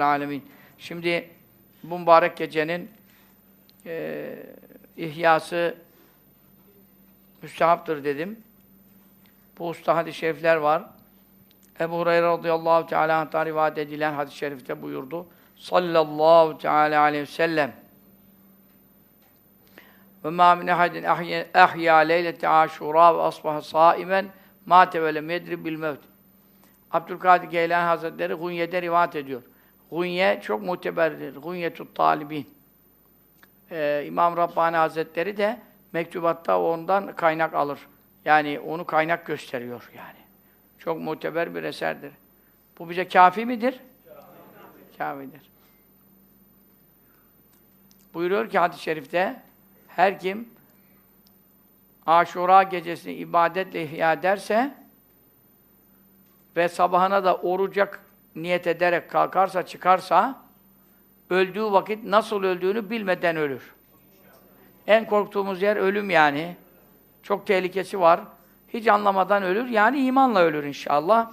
alemin. Şimdi bu mübarek gecenin e, ihyası müstehaptır dedim. Bu usta hadis-i şerifler var. Ebu Hureyre radıyallahu teala anh'tan rivayet edilen hadis-i şerifte buyurdu. Sallallahu teala aleyhi ve sellem ve ma min ahadin ahya leylete aşura ve asbaha saimen mate ve lem yedri bil mevt. Abdülkadir Geylani Hazretleri Gunye'de rivayet ediyor. Gunye çok muteberdir. Gunyetut talibin. Ee, İmam Rabbani Hazretleri de mektubatta ondan kaynak alır. Yani onu kaynak gösteriyor yani. Çok muteber bir eserdir. Bu bize kafi midir? Kafidir. Buyuruyor ki hadis-i şerifte her kim Aşura gecesini ibadetle ihya ederse ve sabahına da orucak niyet ederek kalkarsa, çıkarsa öldüğü vakit nasıl öldüğünü bilmeden ölür. En korktuğumuz yer ölüm yani. Çok tehlikesi var. Hiç anlamadan ölür. Yani imanla ölür inşallah.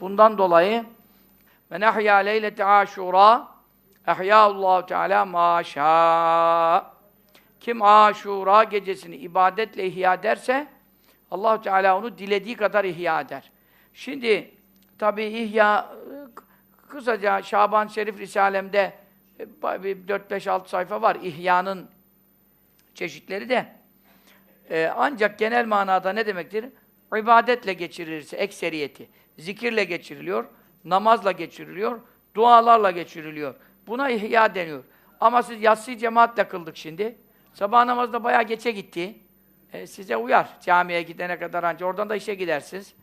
Bundan dolayı men ahya leylete aşura ehyâullahu teâlâ maşâ kim aşura gecesini ibadetle ihya ederse allah Teala onu dilediği kadar ihya eder. Şimdi tabi ihya kısaca Şaban Şerif Risalem'de 4-5-6 sayfa var. İhyanın çeşitleri de. Ee, ancak genel manada ne demektir? İbadetle geçirilirse ekseriyeti. Zikirle geçiriliyor, namazla geçiriliyor, dualarla geçiriliyor. Buna ihya deniyor. Ama siz yatsıyı cemaatle kıldık şimdi. Sabah namazda bayağı geçe gitti. E, size uyar camiye gidene kadar anca. Oradan da işe gidersiniz.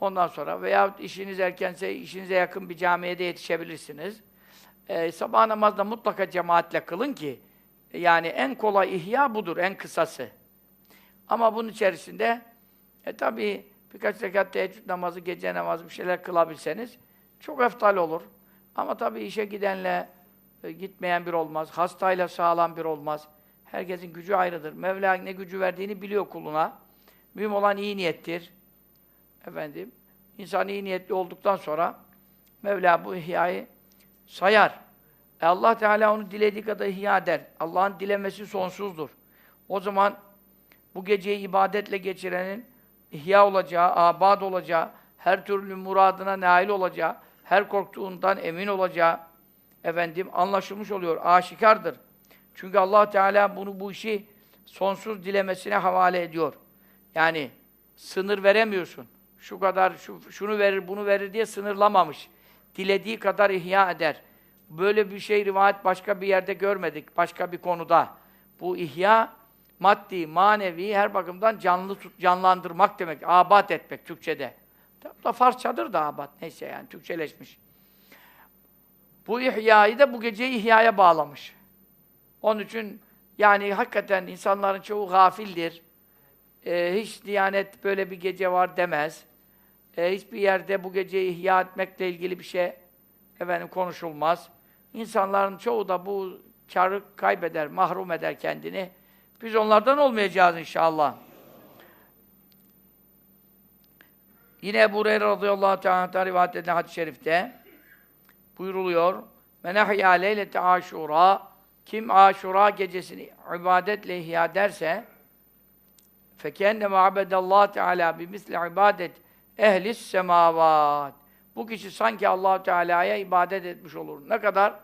Ondan sonra veya işiniz erkense işinize yakın bir camiye de yetişebilirsiniz. E, sabah namazda mutlaka cemaatle kılın ki yani en kolay ihya budur, en kısası. Ama bunun içerisinde e tabi birkaç rekat teheccüd namazı, gece namazı bir şeyler kılabilseniz çok eftal olur. Ama tabi işe gidenle e, gitmeyen bir olmaz. Hastayla sağlam bir olmaz. Herkesin gücü ayrıdır. Mevla ne gücü verdiğini biliyor kuluna. Mühim olan iyi niyettir. Efendim, insan iyi niyetli olduktan sonra Mevla bu ihyayı sayar. E Allah Teala onu dilediği kadar ihya eder. Allah'ın dilemesi sonsuzdur. O zaman bu geceyi ibadetle geçirenin ihya olacağı, abad olacağı, her türlü muradına nail olacağı, her korktuğundan emin olacağı efendim anlaşılmış oluyor, aşikardır. Çünkü Allah Teala bunu bu işi sonsuz dilemesine havale ediyor. Yani sınır veremiyorsun. Şu kadar şu, şunu verir, bunu verir diye sınırlamamış. Dilediği kadar ihya eder. Böyle bir şey rivayet başka bir yerde görmedik, başka bir konuda. Bu ihya maddi, manevi her bakımdan canlı tut, canlandırmak demek. Abat etmek Türkçede. Da Farsçadır da abat. Neyse yani Türkçeleşmiş. Bu ihyayı da bu geceyi ihyaya bağlamış. Onun için yani hakikaten insanların çoğu gafildir. Ee, hiç Diyanet böyle bir gece var demez. Ee, hiçbir yerde bu geceyi ihya etmekle ilgili bir şey efendim konuşulmaz. İnsanların çoğu da bu karı kaybeder, mahrum eder kendini. Biz onlardan olmayacağız inşallah. Yine Ebu Hureyre radıyallahu teala rivayet edilen hadis-i şerifte buyuruluyor. Men ahya leylete aşura kim aşura gecesini ibadetle ihya ederse fekenne ma'bedallah teala bimisli ibadet ehlis semavat. Bu kişi sanki Allah Teala'ya ibadet etmiş olur. Ne kadar?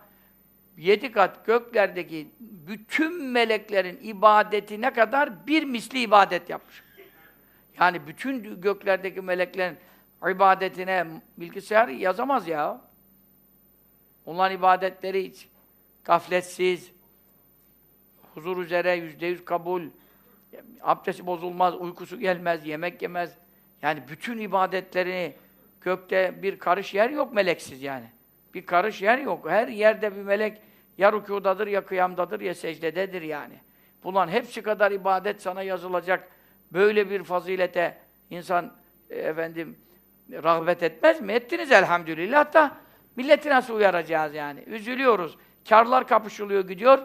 Yedi kat göklerdeki bütün meleklerin ibadetine kadar bir misli ibadet yapmış. Yani bütün göklerdeki meleklerin ibadetine bilgisayar yazamaz ya. Onların ibadetleri hiç gafletsiz, huzur üzere yüzde yüz kabul, abdesti bozulmaz, uykusu gelmez, yemek yemez. Yani bütün ibadetlerini gökte bir karış yer yok meleksiz yani. Bir karış yer yok. Her yerde bir melek ya rükudadır, ya kıyamdadır, ya secdededir yani. Bunların hepsi kadar ibadet sana yazılacak. Böyle bir fazilete insan e, efendim rağbet etmez mi? Ettiniz elhamdülillah da milleti nasıl uyaracağız yani? Üzülüyoruz. Karlar kapışılıyor gidiyor.